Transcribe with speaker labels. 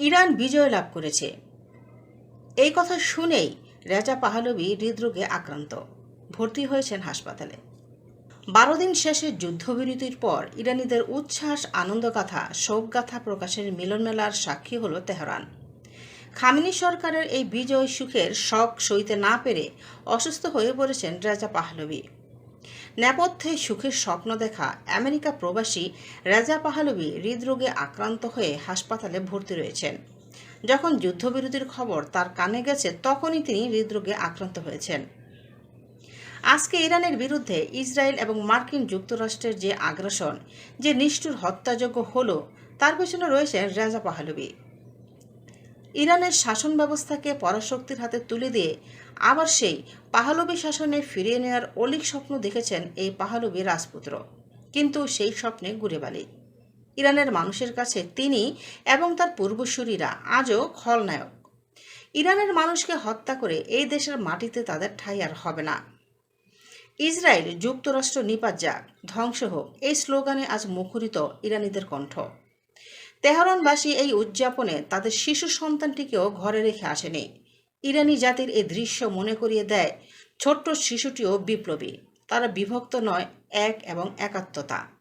Speaker 1: Iran বিজয় লাভ করেছে। এই কথা শুনেই রেজা পাহলবি হৃদরোগে আক্রান্ত। ভর্তি হয়েছেন হাসপাতালে। বারো দিন শেষে যুদ্ধবিরতির পর ইরানিদের উচ্ছ্বাস, আনন্দগাথা, শোকগাথা প্রকাশের মিলনমেলার সাক্ষী হল তেহরান। খামিনি সরকারের এই বিজয় সুখের শখ সইতে না পেরে অসুস্থ হয়ে পড়েছেন রেজা পাহলবি নেপথ্যে সুখের স্বপ্ন দেখা আমেরিকা প্রবাসী রেজা পাহলবি হৃদরোগে আক্রান্ত হয়ে হাসপাতালে ভর্তি রয়েছেন। যখন যুদ্ধবিরতির খবর তার কানে গেছে, তখনই তিনি হৃদরোগে আক্রান্ত হয়েছেন। আজকে ইরানের বিরুদ্ধে ইসরায়েল এবং মার্কিন যুক্তরাষ্ট্রের যে আগ্রাসন, যে নিষ্ঠুর হত্যাযোগ্য হলো, তার পেছনে রয়েছেন রেজা পাহলবি। ইরানের শাসন ব্যবস্থাকে পরাশক্তির হাতে তুলে দিয়ে আবার সেই পাহলবি শাসনে ফিরিয়ে নেওয়ার অলিক স্বপ্ন দেখেছেন এই পাহলবি রাজপুত্র। কিন্তু সেই স্বপ্নে ঘুরে বালি। ইরানের মানুষের কাছে তিনি এবং তার পূর্বসূরীরা আজও খলনায়ক। ইরানের মানুষকে হত্যা করে এই দেশের মাটিতে তাদের ঠাঁই আর হবে না। ইসরায়েল, যুক্তরাষ্ট্র নিপাত যাক, ধ্বংস হোক, এই স্লোগানে আজ মুখরিত ইরানিদের কণ্ঠ। তেহরানবাসী এই উদযাপনে তাদের শিশু সন্তানটিকেও ঘরে রেখে আসেনি। ইরানি জাতির এই দৃশ্য মনে করিয়ে দেয় ছোট্ট শিশুটিও বিপ্লবী। তারা বিভক্ত নয়, এক এবং একাত্মতা